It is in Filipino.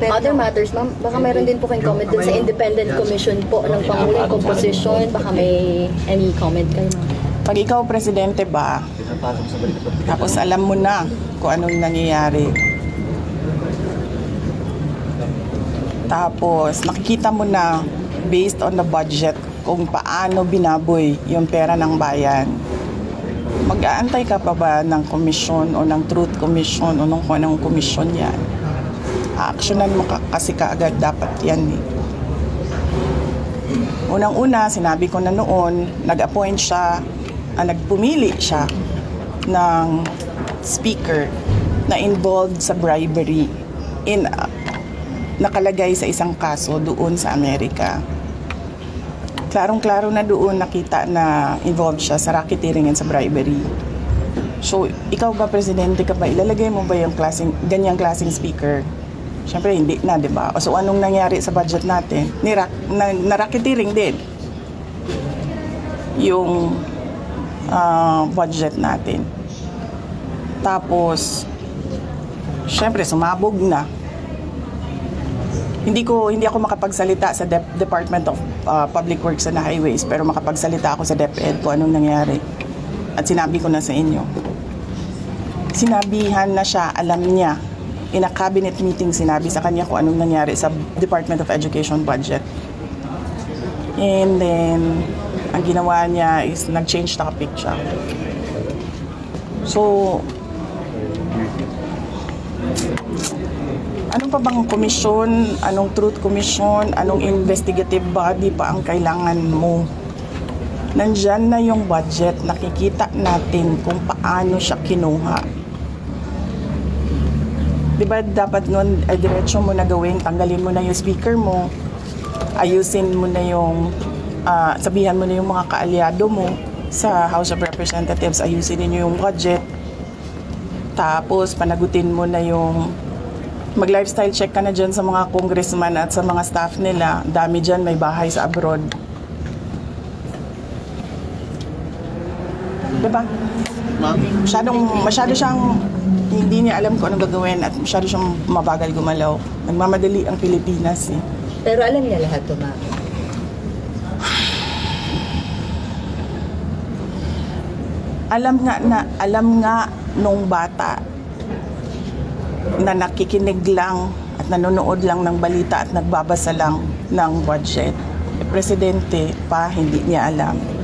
papel. Other matters, ma'am, baka meron din po kayong comment dun sa independent commission po ng Pangulo yung composition. Baka may any comment kayo, ma'am. Pag ikaw presidente ba, tapos alam mo na kung anong nangyayari. Tapos nakikita mo na based on the budget kung paano binaboy yung pera ng bayan. Mag-aantay ka pa ba ng komisyon o ng truth commission o ng kung anong komisyon yan? Actionan mo ka, kasi kaagad dapat yan eh. Unang-una, sinabi ko na noon, nag-appoint siya, ah, nagpumili siya ng speaker na involved sa bribery in ah, nakalagay sa isang kaso doon sa Amerika. Klarong-klaro na doon nakita na involved siya sa racketeering and sa bribery. So, ikaw ba, presidente ka ba, ilalagay mo ba yung klaseng, ganyang klaseng speaker? Siyempre, hindi na, di ba? So, anong nangyari sa budget natin? Nirak, na, na racketeering din yung ah, budget natin. Tapos, syempre, sumabog na. Hindi ko hindi ako makapagsalita sa Dep- Department of ah, Public Works and Highways pero makapagsalita ako sa DepEd kung anong nangyari. At sinabi ko na sa inyo. Sinabihan na siya, alam niya. In a cabinet meeting, sinabi sa kanya kung anong nangyari sa Department of Education budget. And then, ang ginawa niya is nag-change topic siya. So, Anong pa bang komisyon, anong truth commission, anong investigative body pa ang kailangan mo? Nandyan na yung budget, nakikita natin kung paano siya kinuha. Di ba dapat nun, eh, diretso mo na gawin, tanggalin mo na yung speaker mo, ayusin mo na yung, ah, sabihan mo na yung mga kaalyado mo sa House of Representatives, ayusin ninyo yung budget, tapos panagutin mo na yung mag-lifestyle check ka na dyan sa mga congressman at sa mga staff nila. Dami dyan, may bahay sa abroad. Diba? Masyadong, masyado siyang hindi niya alam kung anong gagawin at masyado siyang mabagal gumalaw. Nagmamadali ang Pilipinas eh. Pero alam niya lahat to, ma'am. Alam nga na, alam nga nung bata na nakikinig lang at nanonood lang ng balita at nagbabasa lang ng budget. Eh, presidente pa, hindi niya alam.